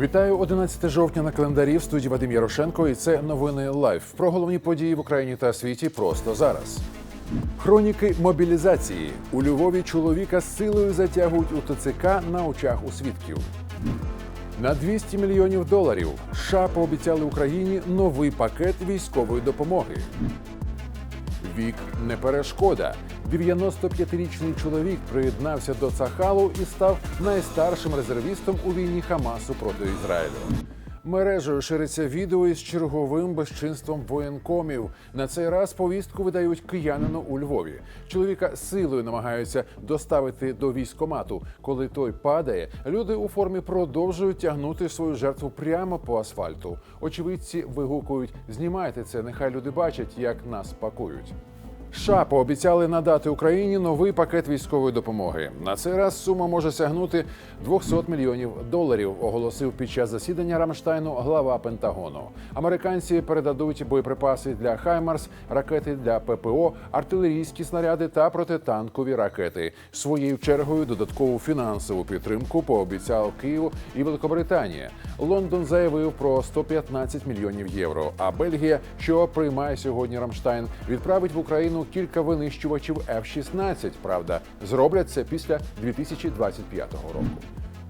Вітаю 11 жовтня на календарі в студії Вадим Ярошенко. І це новини лайв про головні події в Україні та світі просто зараз. Хроніки мобілізації у Львові чоловіка силою затягують у ТЦК на очах у свідків. На 200 мільйонів доларів США пообіцяли Україні новий пакет військової допомоги. Вік не перешкода. 95-річний чоловік приєднався до Цахалу і став найстаршим резервістом у війні Хамасу проти Ізраїлю. Мережею шириться відео із черговим безчинством воєнкомів. На цей раз повістку видають киянину у Львові. Чоловіка силою намагаються доставити до військомату. Коли той падає, люди у формі продовжують тягнути свою жертву прямо по асфальту. Очевидці вигукують: знімайте це, нехай люди бачать, як нас пакують. США пообіцяли надати Україні новий пакет військової допомоги. На цей раз сума може сягнути 200 мільйонів доларів. Оголосив під час засідання Рамштайну глава Пентагону. Американці передадуть боєприпаси для Хаймарс, ракети для ППО, артилерійські снаряди та протитанкові ракети. Своєю чергою додаткову фінансову підтримку пообіцяв Києву і Великобританія. Лондон заявив про 115 мільйонів євро. А Бельгія, що приймає сьогодні Рамштайн, відправить в Україну кілька винищувачів F-16. Правда, зроблять це після 2025 року.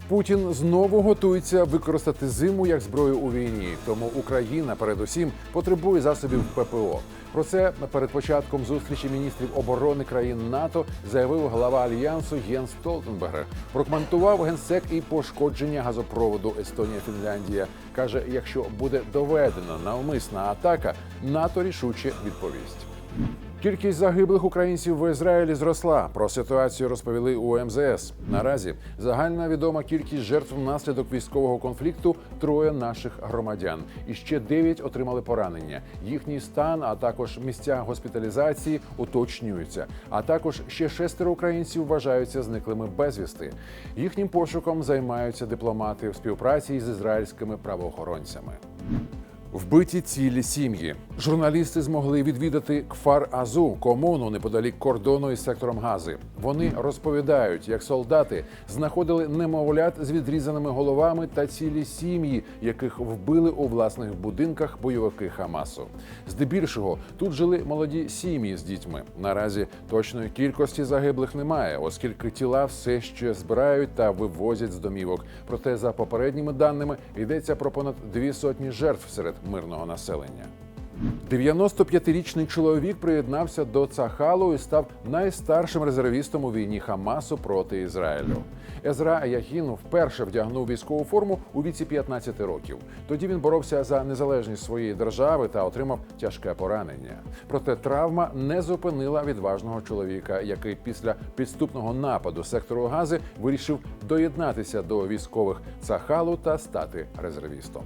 Путін знову готується використати зиму як зброю у війні. Тому Україна, передусім, потребує засобів ППО. Про це перед початком зустрічі міністрів оборони країн НАТО заявив глава альянсу Єнс Столтенбергер. Прокоментував генсек і пошкодження газопроводу Естонія-Фінляндія. каже, якщо буде доведена навмисна атака, НАТО рішуче відповість. Кількість загиблих українців в Ізраїлі зросла. Про ситуацію розповіли у МЗС. Наразі загальна відома кількість жертв внаслідок військового конфлікту троє наших громадян. І ще дев'ять отримали поранення. Їхній стан, а також місця госпіталізації уточнюються. А також ще шестеро українців вважаються зниклими безвісти. Їхнім пошуком займаються дипломати в співпраці з ізраїльськими правоохоронцями. Вбиті цілі сім'ї. Журналісти змогли відвідати Кфар Азу, комуну неподалік кордону із сектором Гази. Вони розповідають, як солдати знаходили немовлят з відрізаними головами та цілі сім'ї, яких вбили у власних будинках бойовики Хамасу. Здебільшого тут жили молоді сім'ї з дітьми. Наразі точної кількості загиблих немає, оскільки тіла все ще збирають та вивозять з домівок. Проте, за попередніми даними, йдеться про понад дві сотні жертв серед мирного населення. 95-річний чоловік приєднався до Цахалу і став найстаршим резервістом у війні Хамасу проти Ізраїлю. Езра Яхін вперше вдягнув військову форму у віці 15 років. Тоді він боровся за незалежність своєї держави та отримав тяжке поранення. Проте травма не зупинила відважного чоловіка, який після підступного нападу сектору Гази вирішив доєднатися до військових Цахалу та стати резервістом.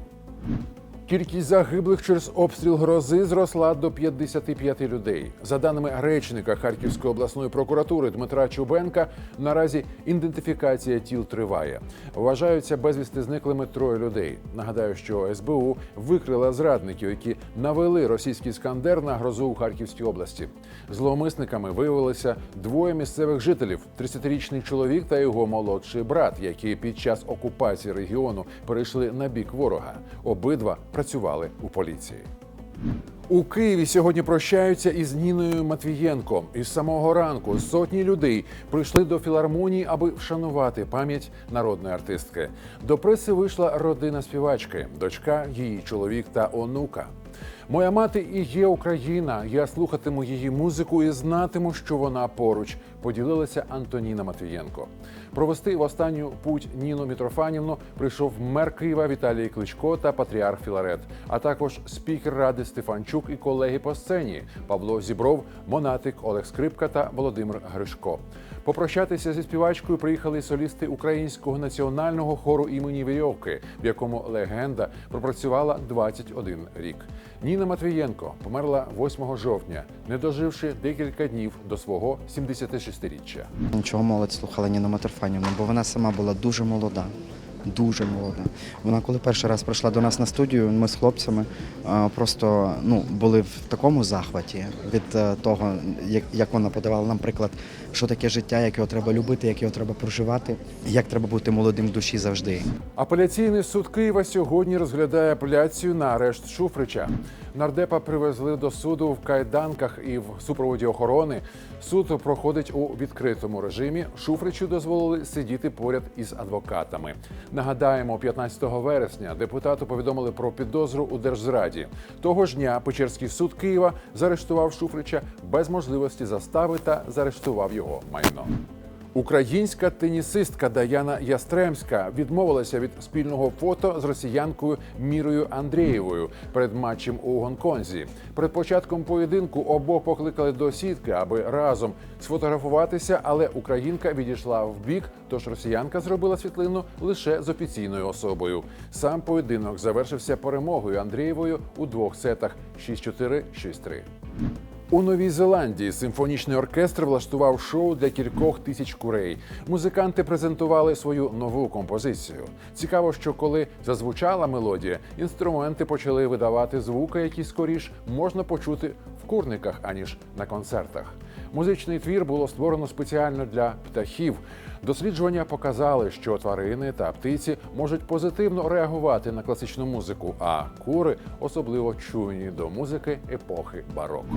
Кількість загиблих через обстріл грози зросла до 55 людей. За даними речника Харківської обласної прокуратури Дмитра Чубенка, наразі ідентифікація тіл триває. Вважаються безвісти зниклими троє людей. Нагадаю, що СБУ викрила зрадників, які навели російський іскандер на грозу у Харківській області. Зловмисниками виявилися двоє місцевих жителів: 30-річний чоловік та його молодший брат, які під час окупації регіону перейшли на бік ворога. Обидва працювали у поліції. У Києві сьогодні прощаються із Ніною Матвієнко. Із самого ранку сотні людей прийшли до філармонії, аби вшанувати пам'ять народної артистки. До преси вийшла родина співачки, дочка, її чоловік та онука. Моя мати і є Україна. Я слухатиму її музику і знатиму, що вона поруч. Поділилася Антоніна Матвієнко. Провести в останню путь Ніну Мітрофанівну прийшов мер Києва Віталій Кличко та патріарх Філарет, а також спікер ради Стефанчук і колеги по сцені Павло Зібров, Монатик, Олег Скрипка та Володимир Гришко. Попрощатися зі співачкою приїхали солісти українського національного хору імені Вірьовки, в якому легенда пропрацювала 21 рік. Ніна Матвієнко померла 8 жовтня, не доживши декілька днів до свого 76-річчя. Нічого молодь слухала Ніну Матерфанівну, бо вона сама була дуже молода. Дуже молода. Вона коли перший раз прийшла до нас на студію, ми з хлопцями просто ну, були в такому захваті від е, того, як вона подавала нам приклад, що таке життя, як його треба любити, як його треба проживати, як треба бути молодим в душі завжди. Апеляційний суд Києва сьогодні розглядає апеляцію на арешт Шуфрича. Нардепа привезли до суду в кайданках і в супроводі охорони. Суд проходить у відкритому режимі. Шуфричу дозволили сидіти поряд із адвокатами. Нагадаємо, 15 вересня депутату повідомили про підозру у держзраді. Того ж дня Печерський суд Києва заарештував Шуфрича без можливості застави та заарештував його майно. Українська тенісистка Даяна Ястремська відмовилася від спільного фото з росіянкою Мірою Андрієвою перед матчем у Гонконзі. Перед початком поєдинку обох покликали до сітки, аби разом сфотографуватися, але українка відійшла в бік, тож росіянка зробила світлину лише з офіційною особою. Сам поєдинок завершився перемогою Андрієвою у двох сетах 6-4, 6-3. У Новій Зеландії симфонічний оркестр влаштував шоу для кількох тисяч курей. Музиканти презентували свою нову композицію. Цікаво, що коли зазвучала мелодія, інструменти почали видавати звуки, які скоріш можна почути в курниках аніж на концертах. Музичний твір було створено спеціально для птахів. Досліджування показали, що тварини та птиці можуть позитивно реагувати на класичну музику, а кури особливо чуйні до музики епохи бароко.